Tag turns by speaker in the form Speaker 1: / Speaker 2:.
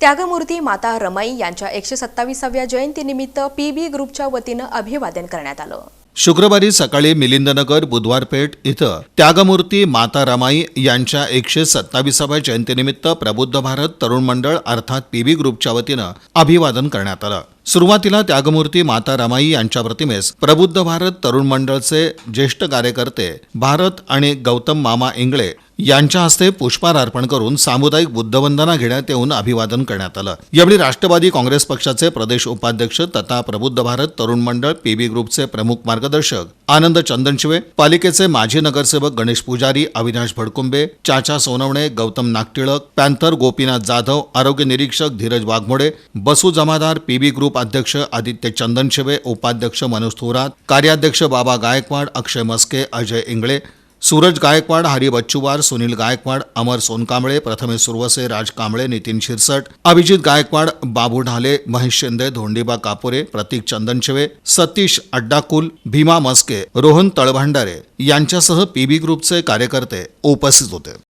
Speaker 1: त्यागमूर्ती माता रमाई यांच्या एकशे सत्तावीसाव्या जयंतीनिमित्त पी बी ग्रुपच्या वतीनं अभिवादन करण्यात आलं.
Speaker 2: शुक्रवारी सकाळी मिलिंदनगर बुधवारपेठ इथं त्यागमूर्ती माता रमाई यांच्या एकशे सत्तावीसाव्या जयंतीनिमित्त प्रबुद्ध भारत तरुण मंडळ अर्थात पी बी ग्रुपच्या वतीनं अभिवादन करण्यात आलं. सुरुवातीला त्यागमूर्ती माता रमाई यांच्या प्रतिमेस प्रबुद्ध भारत तरुण मंडळचे ज्येष्ठ कार्यकर्ते भारत आणि गौतम मामा इंगळे यांच्या हस्ते पुष्पहार अर्पण करून सामुदायिक बुद्धवंदना घेण्यात येऊन अभिवादन करण्यात आलं. यावेळी राष्ट्रवादी काँग्रेस पक्षाचे प्रदेश उपाध्यक्ष तथा प्रबुद्ध भारत तरुण मंडळ पीबी ग्रुपचे प्रमुख मार्गदर्शक आनंद चंदनशिवे पालिकेचे माजी नगरसेवक गणेश पुजारी अविनाश भडकुंबे चाचा सोनवणे गौतम नागटिळक पॅन्थर गोपीनाथ जाधव आरोग्य निरीक्षक धीरज वाघमोडे बसू जमादार पीबी ग्रुप अध्यक्ष आदित्य चंदनशिवे उपाध्यक्ष मनोज थोरात कार्याध्यक्ष बाबा गायकवाड अक्षय मस्के अजय इंगळे सूरज गायकवाड हरी बच्चूवार सुनील गायकवाड अमर सोनकांबळे प्रथमेश सुरवसे राज कांबळे नितीन शिरसट अभिजित गायकवाड बाबू ढाले महेश शिंदे धोंडीबा कापोरे प्रतीक चंदनशिवे सतीश अड्डाकुल भीमा मस्के रोहन तळभांडारे यांच्यासह पीबी ग्रुपचे कार्यकर्ते उपस्थित होते.